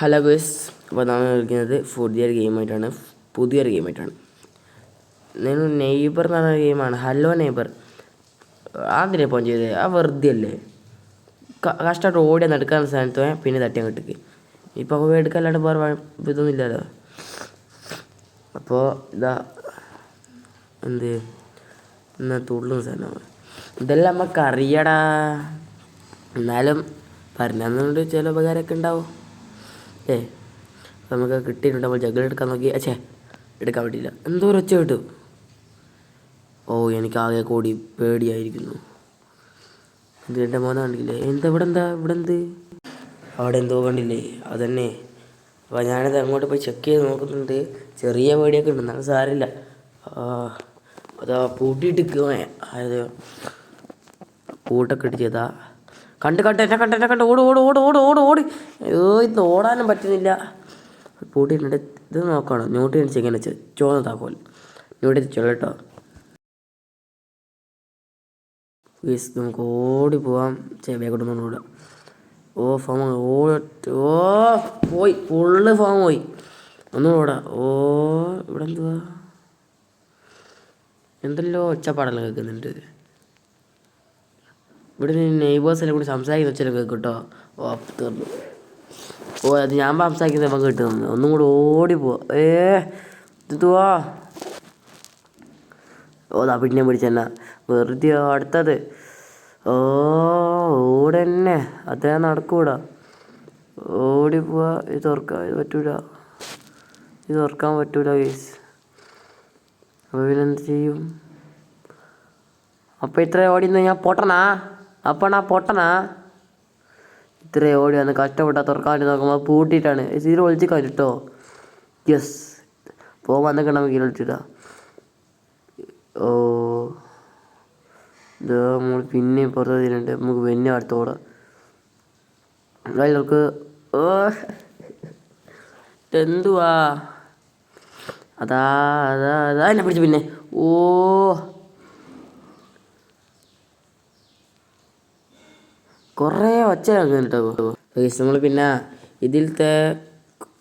Hello bus അപ്പോൾ നമ്മൾ കളിക്കുന്നത്. പുതിയൊരു ഗെയിമായിട്ടാണ് പുതിയൊരു ഗെയിമായിട്ടാണ് നിങ്ങൾ നെയ്ബർ എന്ന് പറഞ്ഞ ഗെയിമാണ് ഹലോ നെയ്ബർ ആദ്യം ഫോൺ ചെയ്തത് ആ വെറുതെ അല്ലേ? കഷ്ടമായിട്ട് ഓടി നടക്കാൻ സ്ഥാനത്ത് പോയാൽ പിന്നെ തട്ടി അങ്ങോട്ടേക്ക് ഇപ്പോൾ അപ്പോൾ എടുക്കല്ലാണ്ട് വേറെ ഇതൊന്നും ഇല്ലല്ലോ അപ്പോൾ ഇതാ എന്ത്? എന്നാ തുള്ളുന്ന സാധനമാണ്. ഇതെല്ലാം നമുക്ക് അറിയടാ എന്നാലും പറഞ്ഞതുകൊണ്ട് ചില ഉപകാരമൊക്കെ ഉണ്ടാവും. ഏ നമുക്ക് കിട്ടിയിട്ടുണ്ട്. നമ്മൾ ജഗൽ എടുക്കാൻ നോക്കി. അച്ഛേ എടുക്കാൻ പറ്റിയില്ല. എന്തോ ഒരു ഒച്ച കിട്ടും. ഓ എനിക്ക് ആകെ കൂടി പേടിയായിരിക്കുന്നു. ഇത് മോനെ കണ്ടില്ലേ? എന്താ ഇവിടെ എന്താ ഇവിടെ എന്ത്? അവിടെ എന്തോ കണ്ടില്ലേ? അതന്നെ. അപ്പോൾ ഞാനത് അങ്ങോട്ട് പോയി ചെക്ക് ചെയ്ത് നോക്കുന്നുണ്ട്. ചെറിയ പേടിയൊക്കെ ഉണ്ട്. എന്നാലും സാരമില്ല. അതാ പൂട്ടിയിട്ട് അതായത് പൂട്ടൊക്കെ ഇട്ട് ചെയ്താ കണ്ട് കണ്ട് എന്നെ കണ്ട് എന്നെ കണ്ട് ഓട് ഓട് ഓട് ഓട് ഓട് ഓടി. അയ്യോ ഇത് ഓടാനും പറ്റുന്നില്ല. പൂട്ടിയിട്ടുണ്ട് ഇത് നോക്കണം. ന്യൂട്ടി അടിച്ച് ഇങ്ങനെ ചോന്ന താക്കോൽ ന്യൂട്ടി അടിച്ചോളൂ കേട്ടോ. പ്ലീസ് നമുക്ക് ഓടി പോവാം. ചെവിയെക്കൂടെ ഓടാം. ഓ ഫോം ഓടി ഓ പോയി. ഫുള്ള് ഫോം പോയി. ഒന്നും ഓടാ. ഓ ഇവിടെ എന്തുവാ? എന്തല്ലോ ഒച്ചപ്പാടെല്ലാം കേൾക്കുന്നുണ്ട്. ഇവിടെ നെയ്ബേഴ്സിനെ കൂടി സംസാരിക്കുന്ന വെച്ചാൽ കേൾക്കും കേട്ടോ. ഓ തീർന്നു. ഓ അത് ഞാൻ സംസാരിക്കുന്നത് നമുക്ക് കിട്ടുന്നു ഒന്നും കൂടി ഓടി പോവാ ഏ എത്തുവാ ഓ ദാ പിന്നെ പിടിച്ചെന്നാ വെറുതെ അടുത്തത്. ഓ ഓടന്നെ. അതേ നടക്കൂടാ. ഓടി പോവാ. ഇത് തുറക്കാം ഇത് പറ്റൂല. ഇത് തുറക്കാൻ പറ്റൂല കേസ് അപ്പോൾ പിന്നെന്ത് ചെയ്യും? അപ്പോൾ ഇത്ര ഓടിന്ന് ഞാൻ പൊട്ടനാ അപ്പണാ പൊട്ടനാ. ഇത്ര ഓടി വന്ന് കഷ്ടപ്പെട്ടാ തുറക്കാൻ നോക്കുമ്പോൾ പൂട്ടിയിട്ടാണ്. സീറോ ഒളിച്ച് കേട്ടോ യെസ് പോകാൻ വന്നൊക്കെ നമുക്ക് ഇതിൽ വിളിച്ചിട്ടാ ഓ. ഇത് നമ്മൾ പിന്നെ പുറത്ത് നമുക്ക് പിന്നെ അടുത്തോടെ ഓടാം. ഓ. എന്തുവാ അതാ അതാ അതാ. എന്നെ പിടിച്ചു പിന്നെ. ഓ. കുറേ ഒച്ച കേട്ടോ നമ്മൾ പിന്നെ ഇതിലത്തെ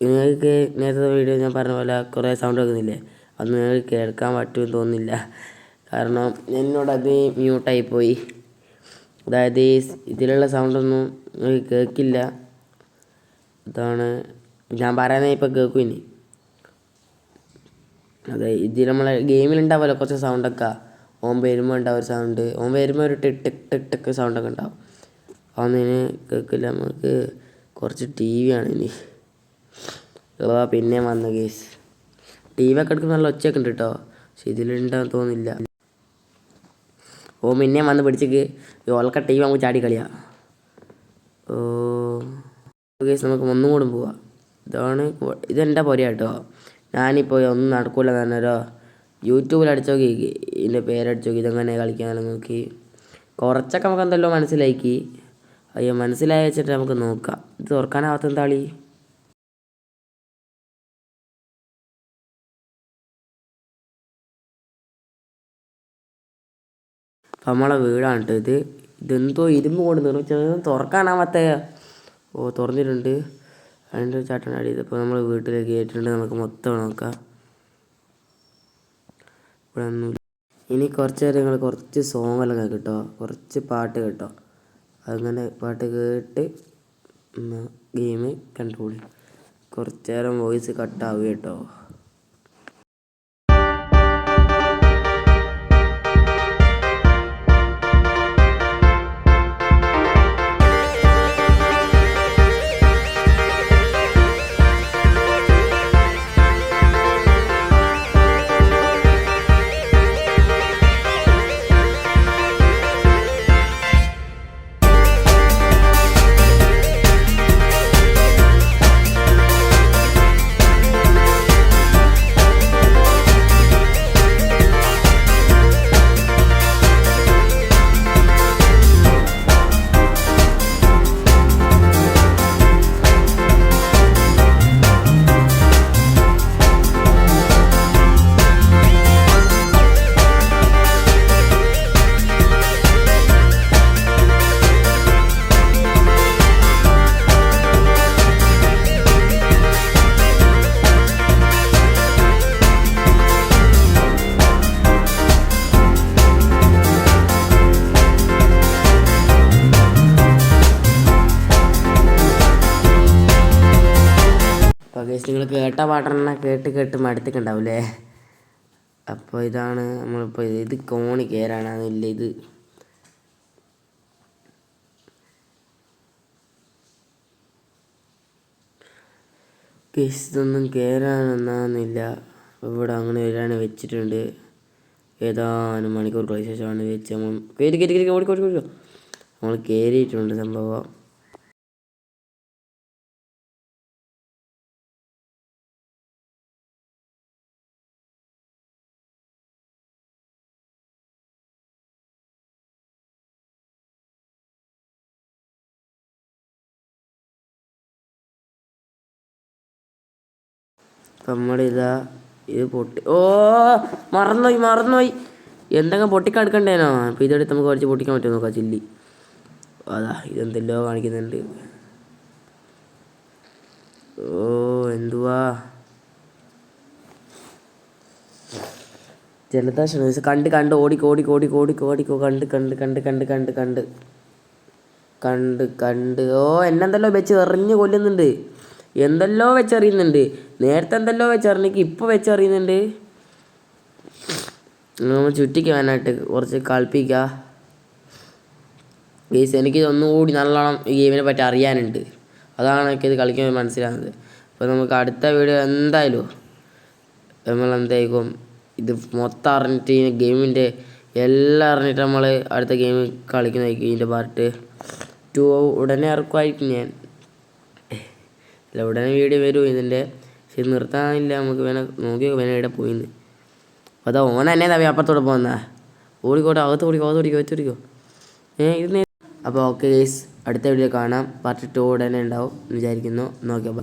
നിങ്ങൾക്ക് നേരത്തെ വീഡിയോ ഞാൻ പറഞ്ഞ പോലെ കുറേ സൗണ്ട് കേൾക്കുന്നില്ലേ? അത് നിങ്ങൾക്ക് കേൾക്കാൻ പറ്റുമെന്ന് തോന്നുന്നില്ല. കാരണം എന്നോട് അത് മ്യൂട്ടായി പോയി. അതായത് ഇതിലുള്ള സൗണ്ടൊന്നും നിങ്ങൾക്ക് കേൾക്കില്ല. അതാണ് ഞാൻ പറയുന്നത് ഇപ്പം കേൾക്കും ഇനി അതെ ഇതിൽ നമ്മളെ ഗെയിമിലുണ്ടാവുമല്ലോ കുറച്ച് സൗണ്ടൊക്കെ ഓം വരുമ്പോൾ ഉണ്ടാവും ഒരു സൗണ്ട് ഓം വരുമ്പോൾ ഒരു ടിക് ടിക് ടിക് ടിക് സൗണ്ടൊക്കെ ഉണ്ടാവും. അതൊന്നിന് കേൾക്കില്ല നമുക്ക് കുറച്ച് ടി വി ആണ് ഇനി ഓ പിന്നെ വന്ന കേസ് ടി വി ഒക്കെ എടുക്കുന്ന നല്ല ഒച്ചയൊക്കെ ഉണ്ട് കേട്ടോ പക്ഷെ ഇതിലുണ്ടെന്ന് തോന്നില്ല ഓ പിന്നെ വന്ന് പിടിച്ചേക്ക്. ഓൾക്ക ടി വി നമുക്ക് ചാടി കളിയാ. ഓ കേസ് നമുക്ക് ഒന്നും കൂടെ പോവാം. ഇതാണ് ഇതെന്റെ പൊരയാ കേട്ടോ ഞാനിപ്പോൾ ഒന്നും നടക്കൂല തന്നെരോ യൂട്യൂബിൽ അടിച്ചു നോക്കി ഇതിന്റെ പേരടിച്ചു നോക്കി ഇതെങ്ങനെ കളിക്കാനെല്ലാം നോക്കി കുറച്ചൊക്കെ നമുക്ക് എന്തല്ലോ മനസ്സിലാക്കി. അയ്യോ മനസ്സിലായി വെച്ചിട്ട് നമുക്ക് നോക്കാം. ഇത് തുറക്കാനാവാത്ത എന്താളി? അപ്പം നമ്മളെ വീടാണ് ഇത്. ഇതെന്തോ ഇരുമ്പ് കൊണ്ട് നിർമ്മിച്ചത് തുറക്കാനാവാത്ത ഓ തുറന്നിട്ടുണ്ട്. അതിന്റെ ചാട്ടൻ അടി ഇതിപ്പോൾ നമ്മൾ വീട്ടിലേക്ക് കയറ്റിട്ടുണ്ട് നമുക്ക് മൊത്തം നോക്കാം. ഇവിടെ ഇനി കുറച്ച് നേരം നിങ്ങൾ കുറച്ച് സോങ്ങെല്ലാം കേൾക്കും കേട്ടോ കുറച്ച് പാട്ട് കേട്ടോ. അങ്ങനെ പാട്ട് കേട്ട് ഗെയിം കൺട്രോൾ കുറച്ച് നേരം വോയിസ് കട്ടാവും കേട്ടോ. അപ്പോൾ കേസ് നിങ്ങൾ കേട്ട പാട്ടെണ്ണ കേട്ട് കേട്ട് മടുത്തിട്ടുണ്ടാവില്ലേ അപ്പോൾ ഇതാണ് നമ്മളിപ്പോൾ ഇത് കോണി കയറാനാണില്ല ഇത്. കേസ് ഇതൊന്നും കയറാനൊന്നാന്നില്ല ഇവിടെ അങ്ങനെ ഒരാണ് വെച്ചിട്ടുണ്ട്. ഏതാനും മണിക്കൂർ ശേഷമാണ് വെച്ച് നമ്മൾ കയറി കയറി കയറി ഓടി ഓടി ഓടി നമ്മൾ കയറിയിട്ടുണ്ട് സംഭവം. നമ്മളിതാ ഇത് പൊട്ടി ഓ മറന്നുപോയി മറന്നുപോയി. എന്തെങ്കിലും പൊട്ടിക്കെടുക്കണ്ടേനോ? അപ്പോൾ ഇതെടുത്ത് നമുക്ക് കുറച്ച് പൊട്ടിക്കാൻ പറ്റുമോ നോക്കാം ചില്ലി. അതാ ഇതെന്തെല്ലോ കാണിക്കുന്നുണ്ട്. ഓ എന്തുവാ? ജലദോഷം. കണ്ട് കണ്ട് ഓടി കോടി കോടി കോടി ഓടിക്കോ കണ്ട് കണ്ട് കണ്ട് കണ്ട് കണ്ട് കണ്ട്. കണ്ട് കണ്ട്. ഓ എന്നെന്തല്ലോ വെച്ച് എറിഞ്ഞ് കൊല്ലുന്നുണ്ട്. എന്തെല്ലോ വെച്ചറിയുന്നുണ്ട്. നേരത്തെ എന്തെല്ലോ വെച്ചറിഞ്ഞിക്ക് ഇപ്പോൾ വെച്ചറിയുന്നുണ്ട്. നമ്മൾ ചുറ്റിക്ക് വേനായിട്ട് കുറച്ച് കളിപ്പിക്കുക ഗെയ്സ് എനിക്ക് ഒന്നുകൂടി നല്ലോണം ഈ ഗെയിമിനെ പറ്റി അറിയാനുണ്ട്. അതാണ് എനിക്ക് എനിക്കിത് കളിക്കുമ്പോൾ മനസ്സിലാകുന്നത് അപ്പോൾ നമുക്ക് അടുത്ത വീഡിയോ എന്തായാലും നമ്മൾ എന്തായിരിക്കും ഇത് മൊത്തം അറിഞ്ഞിട്ട് ഈ ഗെയിമിന്റെ എല്ലാം അറിഞ്ഞിട്ട് നമ്മൾ അടുത്ത ഗെയിം കളിക്കുന്നതായിരിക്കും ഇതിന്റെ പാർട്ട്. ടു ഉടനെ ഇറക്കുമായിരിക്കും ഞാൻ. അല്ല ഉടനെ വീഡിയോ വരും ഇതിന്റെ ശരി നിർത്താനില്ല നമുക്ക് വേണേൽ നോക്കി വേണേൽ ഇവിടെ പോയിന്ന്. അതാ ഓൻ തന്നെ തവി അപ്പുറത്തോടെ പോകുന്ന ഓടിക്കോട്ടെ അകത്ത് ഓടിക്കോ അകത്ത് ഓടിക്കോ ഓടിക്കോ. ഏ ഇത് അപ്പോൾ ഓക്കെ ഗേസ് അടുത്ത വീഡിയോ കാണാം. പാർട്ട് ടു ഉടനെ ഉണ്ടാവും വിചാരിക്കുന്നു. നോക്കിയാൽ